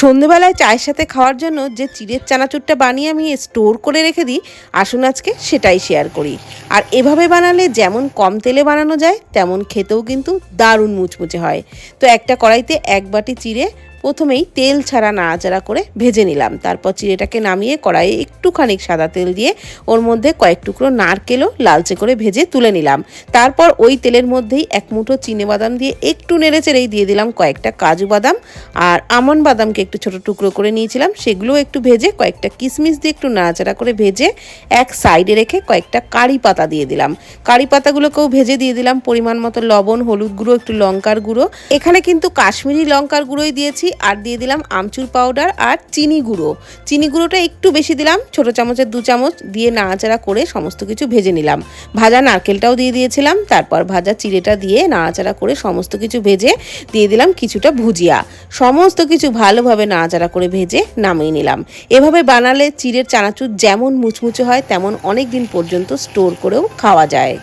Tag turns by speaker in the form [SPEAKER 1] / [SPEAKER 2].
[SPEAKER 1] সন্ধেবেলায় চায়ের সাথে খাওয়ার জন্য যে চিড়ের চানাচুরটা বানিয়ে আমি স্টোর করে রেখে দিই, আসুন আজকে সেটাই শেয়ার করি। আর এভাবে বানালে যেমন কম তেলে বানানো যায়, তেমন খেতেও কিন্তু দারুণ মুচমুচে হয়। তো একটা কড়াইতে এক বাটি চিড়ে প্রথমেই তেল ছাড়া নাড়াচাড়া করে ভেজে নিলাম। তারপর চিড়েটাকে নামিয়ে কড়াইয়ে একটুখানি সাদা তেল দিয়ে ওর মধ্যে কয়েক টুকরো নারকেলও লালচে করে ভেজে তুলে নিলাম। তারপর ওই তেলের মধ্যেই এক মুঠো চিনে বাদাম দিয়ে একটু নেড়ে চেড়েই দিয়ে দিলাম কয়েকটা কাজু বাদাম। আর আমন বাদামকে একটু ছোট টুকরো করে নিয়েছিলাম, সেগুলোও একটু ভেজে কয়েকটা কিশমিশ দিয়ে একটু নাড়াচাড়া করে ভেজে এক সাইডে রেখে কয়েকটা কারি পাতা দিয়ে দিলাম। কারি পাতাগুলোকেও ভেজে দিয়ে দিলাম, পরিমাণ মতো লবণ, হলুদ গুঁড়ো, একটু লঙ্কার গুঁড়ো। এখানে কিন্তু কাশ্মীরি লঙ্কার গুঁড়োই দিয়েছি আর দিয়ে দিলাম আমচুর পাউডার আর চিনি গুঁড়ো। চিনি গুঁড়োটা একটু বেশি দিলাম, ছোট চামচের দু চামচ দিয়ে নাড়াচাড়া করে সমস্ত কিছু ভেজে নিলাম। ভাজা নারকেলটাও দিয়ে দিয়েছিলাম, তারপর ভাজা চিড়েটা দিয়ে নাড়াচাড়া করে সমস্ত কিছু ভেজে দিয়ে দিলাম কিছুটা ভুজিয়া। সমস্ত কিছু ভালোভাবে নাড়াচাড়া করে ভেজে নামিয়ে নিলাম। এভাবে বানালে চিড়ের চানাচুর যেমন মুচমুচে হয়, তেমন অনেক দিন পর্যন্ত স্টোর করেও খাওয়া যায়।